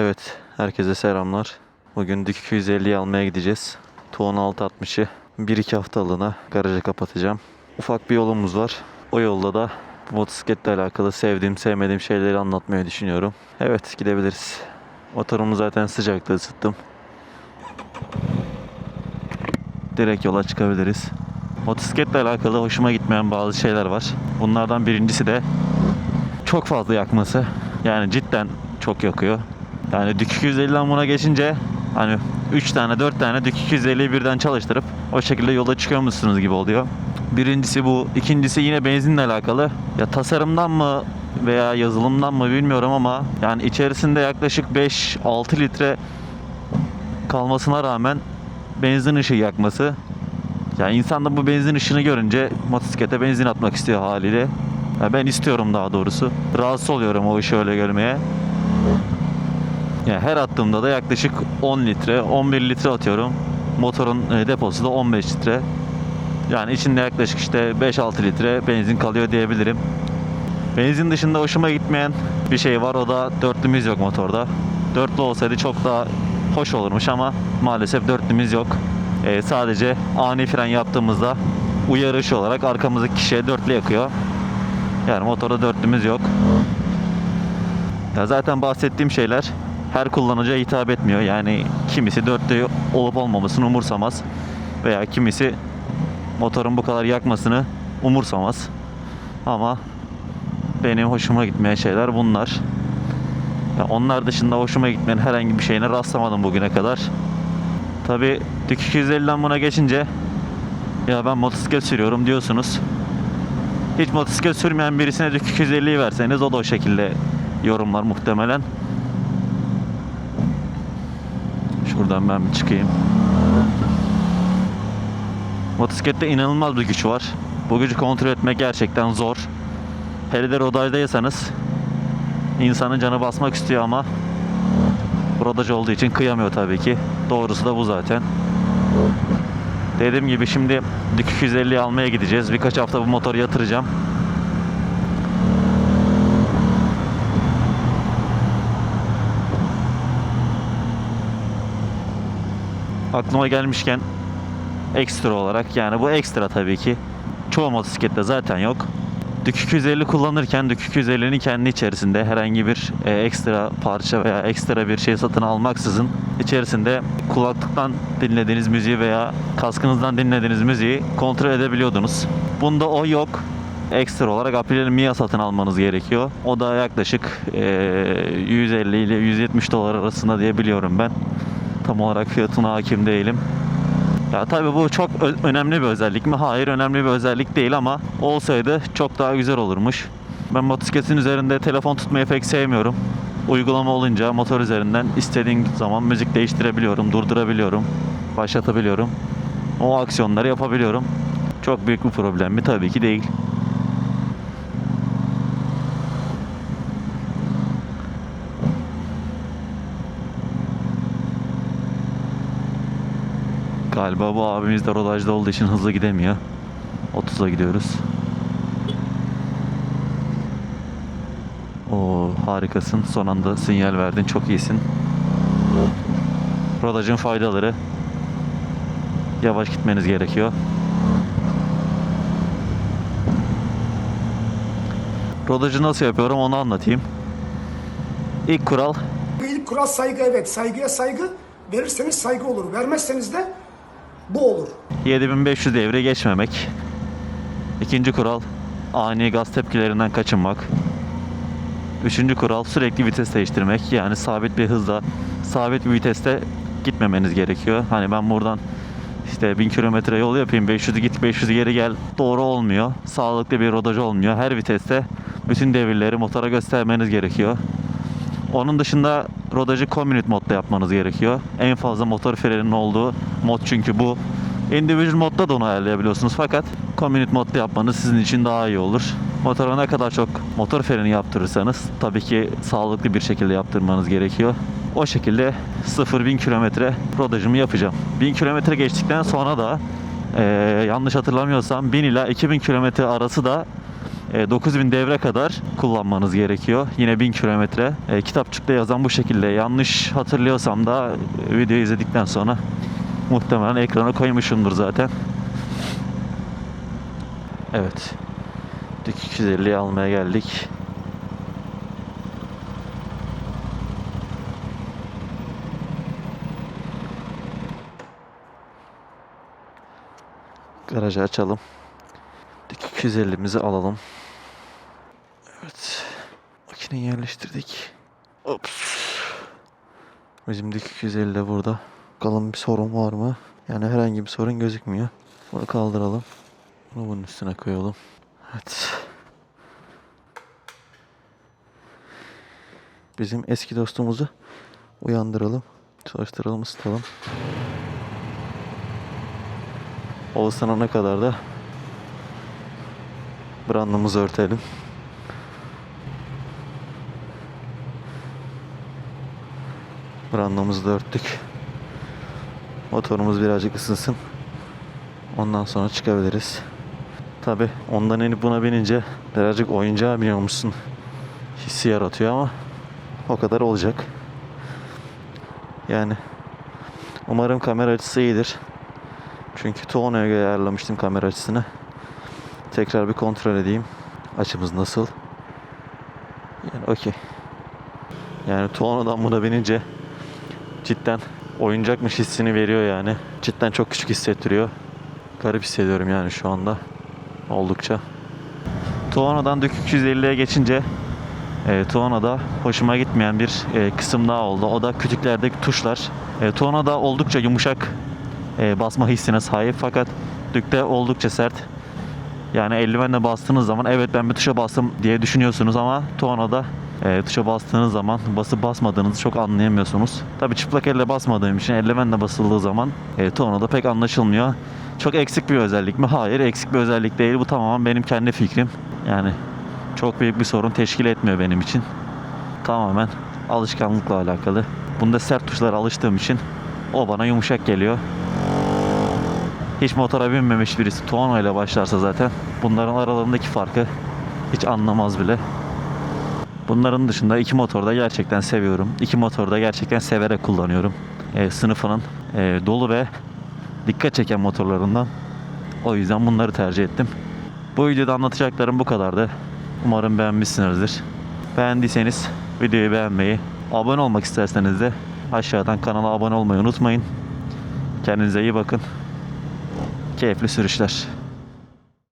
Evet, herkese selamlar. Bugün Dük 250'yi almaya gideceğiz. Tuğan 660'ı 1-2 haftalığına garaja kapatacağım. Ufak bir yolumuz var. O yolda da motosikletle alakalı sevdiğim, sevmediğim şeyleri anlatmayı düşünüyorum. Evet, gidebiliriz. Motorumu zaten sıcakta ısıttım. Direkt yola çıkabiliriz. Motosikletle alakalı hoşuma gitmeyen bazı şeyler var. Bunlardan birincisi de çok fazla yakması. Yani cidden çok yakıyor. Yani Dük 250'den buna geçince hani 3 tane 4 tane Dük 250'yi birden çalıştırıp o şekilde yola çıkıyormuşsunuz gibi oluyor. Birincisi bu. İkincisi yine benzinle alakalı. Ya tasarımdan mı veya yazılımdan mı bilmiyorum ama yani içerisinde yaklaşık 5-6 litre kalmasına rağmen benzin ışığı yakması. Yani insan da bu benzin ışığını görünce motosiklete benzin atmak istiyor haliyle. Ya ben istiyorum daha doğrusu. Rahatsız oluyorum o ışığı öyle görmeye. Yani her attığımda da yaklaşık 10 litre, 11 litre atıyorum. Motorun e, deposu da 15 litre. Yani içinde yaklaşık işte 5-6 litre benzin kalıyor diyebilirim. Benzin dışında hoşuma gitmeyen bir şey var. O da dörtlümüz yok motorda. Dörtlü olsaydı çok daha hoş olurmuş ama maalesef dörtlümüz yok. Ee, sadece ani fren yaptığımızda uyarı ışığı olarak arkamızdaki kişiye dörtlü yakıyor. Yani motorda dörtlümüz yok. Ya zaten bahsettiğim şeyler her kullanıcıya hitap etmiyor. Yani kimisi dörtlü olup olmamasını umursamaz. Veya kimisi motorun bu kadar yakmasını umursamaz. Ama benim hoşuma gitmeyen şeyler bunlar. Ya onlar dışında hoşuma gitmeyen herhangi bir şeyine rastlamadım bugüne kadar. Tabi Dük 250'den buna geçince ya ben motosiklet sürüyorum diyorsunuz. Hiç motosiklet sürmeyen birisine Dük 250'yi verseniz o da o şekilde yorumlar muhtemelen. Şuradan ben bir çıkayım. Motosiklette inanılmaz bir güç var. Bu gücü kontrol etmek gerçekten zor. Hele de rodajdaysanız insanın canı basmak istiyor ama rodaj olduğu için kıyamıyor tabii ki. Doğrusu da bu zaten. Dediğim gibi şimdi Dük 250'yi almaya gideceğiz. Birkaç hafta bu motoru yatıracağım. Aklıma gelmişken ekstra olarak yani bu ekstra tabii ki çoğu motosiklette zaten yok. Dük 250 kullanırken Dük 250'nin kendi içerisinde herhangi bir e, ekstra parça veya ekstra bir şey satın almaksızın içerisinde kulaklıktan dinlediğiniz müziği veya kaskınızdan dinlediğiniz müziği kontrol edebiliyordunuz. Bunda o yok. Ekstra olarak Aprilia Mia satın almanız gerekiyor. O da yaklaşık e, 150 ile 170 dolar arasında diye biliyorum ben. Tam olarak fiyatına hakim değilim. Ya tabii bu çok önemli bir özellik mi? Hayır önemli bir özellik değil ama olsaydı çok daha güzel olurmuş. Ben motosikletin üzerinde telefon tutmayı pek sevmiyorum. Uygulama olunca motor üzerinden istediğim zaman müzik değiştirebiliyorum, durdurabiliyorum, başlatabiliyorum. O aksiyonları yapabiliyorum. Çok büyük bir problem mi? Tabii ki değil. Galiba bu abimiz de rodajda olduğu için hızlı gidemiyor. 30'a gidiyoruz. Oo harikasın. Son anda sinyal verdin. Çok iyisin. Rodajın faydaları. Yavaş gitmeniz gerekiyor. Rodajı nasıl yapıyorum onu anlatayım. İlk kural İlk kural saygı evet. Saygıya saygı verirseniz saygı olur. Vermezseniz de bu olur. 7500 devre geçmemek. İkinci kural ani gaz tepkilerinden kaçınmak. Üçüncü kural sürekli vites değiştirmek. Yani sabit bir hızla, sabit bir viteste gitmemeniz gerekiyor. Hani ben buradan işte 1000 kilometre yol yapayım 500 git 500 geri gel doğru olmuyor. Sağlıklı bir rodaj olmuyor. Her viteste bütün devirleri motora göstermeniz gerekiyor. Onun dışında rodajı community modda yapmanız gerekiyor. En fazla motor freninin olduğu mod çünkü bu. Individual modda da onu ayarlayabiliyorsunuz fakat community modda yapmanız sizin için daha iyi olur. Motora ne kadar çok motor freni yaptırırsanız tabii ki sağlıklı bir şekilde yaptırmanız gerekiyor. O şekilde 0-1000 kilometre rodajımı yapacağım. 1000 kilometre geçtikten sonra da eee, yanlış hatırlamıyorsam 1000 ila 2000 kilometre arası da 9000 devre kadar kullanmanız gerekiyor. Yine 1000 kilometre. E, kitapçıkta yazan bu şekilde. Yanlış hatırlıyorsam da e, videoyu izledikten sonra muhtemelen ekrana koymuşumdur zaten. Evet. Dik 250'yi almaya geldik. Garajı açalım. Dik 250'mizi alalım. Evet. Makineyi yerleştirdik. Ops. Bizim dik 250 de burada. Bakalım bir sorun var mı? Yani herhangi bir sorun gözükmüyor. Bunu kaldıralım. Bunu bunun üstüne koyalım. Evet. Bizim eski dostumuzu uyandıralım. Çalıştıralım, ısıtalım. O ısınana kadar da brandımızı örtelim. Brandamızı da örttük. Motorumuz birazcık ısınsın. Ondan sonra çıkabiliriz. Tabi ondan inip buna binince birazcık oyuncağa biniyormuşsun hissi yaratıyor ama o kadar olacak. Yani umarım kamera açısı iyidir. Çünkü Tuono'ya göre ayarlamıştım kamera açısını. Tekrar bir kontrol edeyim. Açımız nasıl? Yani okey. Yani Tuono'dan buna binince cidden oyuncakmış hissini veriyor yani. Cidden çok küçük hissettiriyor. Garip hissediyorum yani şu anda. Oldukça. Tuono'dan dök 250'ye geçince e, Tuono'da hoşuma gitmeyen bir e, kısım daha oldu. O da kütüklerdeki tuşlar. E, Tuono'da oldukça yumuşak e, basma hissine sahip fakat Dük'te oldukça sert. Yani eldivenle bastığınız zaman evet ben bir tuşa bastım diye düşünüyorsunuz ama Tuono'da e, tuşa bastığınız zaman basıp basmadığınızı çok anlayamıyorsunuz. Tabi çıplak elle basmadığım için eldivenle basıldığı zaman e, Tuono'da pek anlaşılmıyor. Çok eksik bir özellik mi? Hayır eksik bir özellik değil. Bu tamamen benim kendi fikrim. Yani çok büyük bir sorun teşkil etmiyor benim için. Tamamen alışkanlıkla alakalı. Bunda sert tuşlara alıştığım için o bana yumuşak geliyor. Hiç motora binmemiş birisi Tuono ile başlarsa zaten bunların aralarındaki farkı hiç anlamaz bile. Bunların dışında iki motoru da gerçekten seviyorum. İki motoru da gerçekten severek kullanıyorum. E, sınıfının e, dolu ve dikkat çeken motorlarından. O yüzden bunları tercih ettim. Bu videoda anlatacaklarım bu kadardı. Umarım beğenmişsinizdir. Beğendiyseniz videoyu beğenmeyi, abone olmak isterseniz de aşağıdan kanala abone olmayı unutmayın. Kendinize iyi bakın. Keyifli sürüşler.